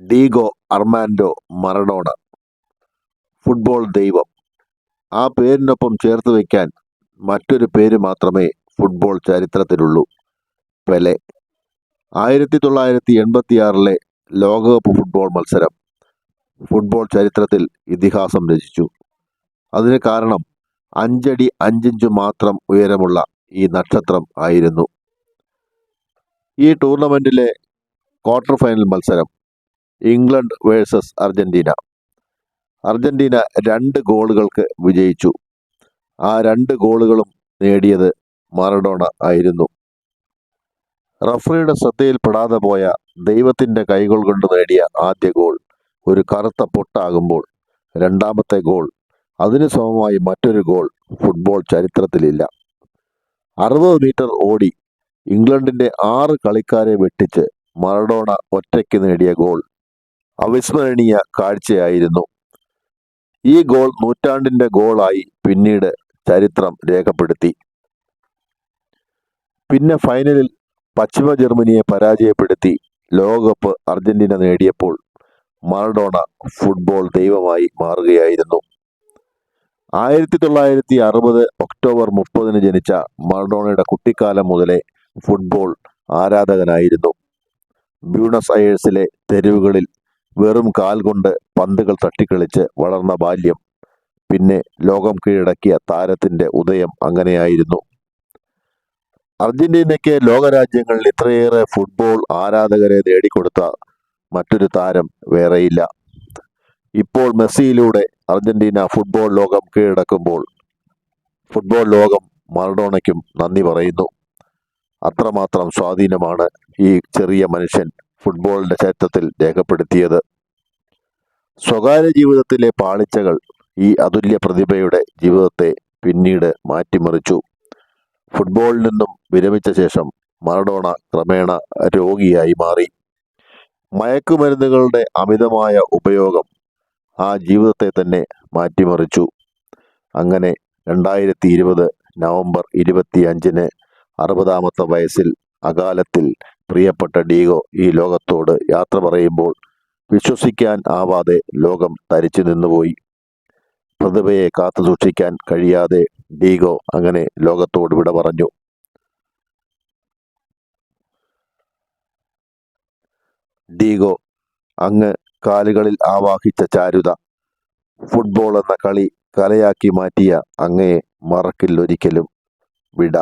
Diego Armando Maradona. Football ദൈവം. ആ പേരിനൊപ്പം ചേർത്ത് വയ്ക്കാൻ മറ്റൊരു പേര് മാത്രമേ ഫുട്ബോൾ ചരിത്രത്തിലുള്ളൂ. പെലെ. ആയിരത്തി തൊള്ളായിരത്തി എൺപത്തിയാറിലെ ലോകകപ്പ് ഫുട്ബോൾ മത്സരം ഫുട്ബോൾ ചരിത്രത്തിൽ ഇതിഹാസം രചിച്ചു. അതിന് കാരണം അഞ്ചടി അഞ്ചിഞ്ച് മാത്രം ഉയരമുള്ള ഈ നക്ഷത്രം ആയിരുന്നു. ഈ ടൂർണമെന്റിലെ ക്വാർട്ടർ ഫൈനൽ മത്സരം ഇംഗ്ലണ്ട് വേഴ്സസ് അർജന്റീന. അർജന്റീന രണ്ട് ഗോളുകൾക്ക് വിജയിച്ചു. ആ രണ്ട് ഗോളുകളും നേടിയത് മറഡോണ ആയിരുന്നു. റഫറിയുടെ ശ്രദ്ധയിൽപ്പെടാതെ പോയ ദൈവത്തിന്റെ കൈകൾ കൊണ്ട് നേടിയ ആദ്യ ഗോൾ ഒരു കറുത്ത പൊട്ടാകുമ്പോൾ രണ്ടാമത്തെ ഗോൾ അതിന് സമമായി മറ്റൊരു ഗോൾ ഫുട്ബോൾ ചരിത്രത്തിലില്ല. അറുപത് മീറ്റർ ഓടി ഇംഗ്ലണ്ടിന്റെ ആറ് കളിക്കാരെ വെട്ടിച്ച് മറഡോണ ഒറ്റയ്ക്ക് നേടിയ ഗോൾ അവിസ്മരണീയ കാഴ്ചയായിരുന്നു. ഈ ഗോൾ നൂറ്റാണ്ടിന്റെ ഗോളായി പിന്നീട് ചരിത്രം രേഖപ്പെടുത്തി. പിന്നെ ഫൈനലിൽ പശ്ചിമ ജർമ്മനിയെ പരാജയപ്പെടുത്തി ലോകകപ്പ് അർജന്റീന നേടിയപ്പോൾ മറഡോണ ഫുട്ബോൾ ദൈവമായി മാറുകയായിരുന്നു. ആയിരത്തി തൊള്ളായിരത്തി അറുപത് ഒക്ടോബർ മുപ്പതിന് ജനിച്ച മറഡോണയുടെ കുട്ടിക്കാലം മുതലേ ഫുട്ബോൾ ആരാധകനായിരുന്നു. ബ്യൂണസ് അയേഴ്സിലെ തെരുവുകളിൽ വെറും കാൽ കൊണ്ട് പന്തുകൾ തട്ടിക്കളിച്ച് വളർന്ന ബാല്യം. പിന്നെ ലോകം കീഴടക്കിയ താരത്തിന്റെ ഉദയം അങ്ങനെയായിരുന്നു. അർജന്റീനയ്ക്ക് ലോകരാജ്യങ്ങളിൽ ഇത്രയേറെ ഫുട്ബോൾ ആരാധകരെ നേടിക്കൊടുത്ത മറ്റൊരു താരം വേറെയില്ല. ഇപ്പോൾ മെസ്സിയിലൂടെ അർജന്റീന ഫുട്ബോൾ ലോകം കീഴടക്കുമ്പോൾ ഫുട്ബോൾ ലോകം മറഡോണയ്ക്കും നന്ദി പറയുന്നു. അത്രമാത്രം സ്വാധീനമാണ് ഈ ചെറിയ മനുഷ്യൻ ഫുട്ബോളിന്റെ ചരിത്രത്തിൽ രേഖപ്പെടുത്തിയത്. സ്വകാര്യ ജീവിതത്തിലെ പാളിച്ചകൾ ഈ അതുല്യ പ്രതിഭയുടെ ജീവിതത്തെ പിന്നീട് മാറ്റിമറിച്ചു. ഫുട്ബോളിൽ നിന്നും വിരമിച്ച ശേഷം മറഡോണ ക്രമേണ രോഗിയായി മാറി. മയക്കുമരുന്നുകളുടെ അമിതമായ ഉപയോഗം ആ ജീവിതത്തെ തന്നെ മാറ്റിമറിച്ചു. അങ്ങനെ രണ്ടായിരത്തി ഇരുപത് നവംബർ ഇരുപത്തി അഞ്ചിന് അറുപതാമത്തെ വയസ്സിൽ അകാലത്തിൽ പ്രിയപ്പെട്ട ഡീഗോ ഈ ലോകത്തോട് യാത്ര പറയുമ്പോൾ വിശ്വസിക്കാൻ ആവാതെ ലോകം തരിച്ചു നിന്നുപോയി. പ്രതിഭയെ കാത്തു സൂക്ഷിക്കാൻ കഴിയാതെ ഡീഗോ അങ്ങനെ ലോകത്തോട് വിട പറഞ്ഞു. ഡീഗോ അങ്ങ് കാലുകളിൽ ആവാഹിച്ച ചാരുത ഫുട്ബോൾ എന്ന കളി കലയാക്കി മാറ്റിയ അങ്ങയെ മറക്കില്ലൊരിക്കലും വിട.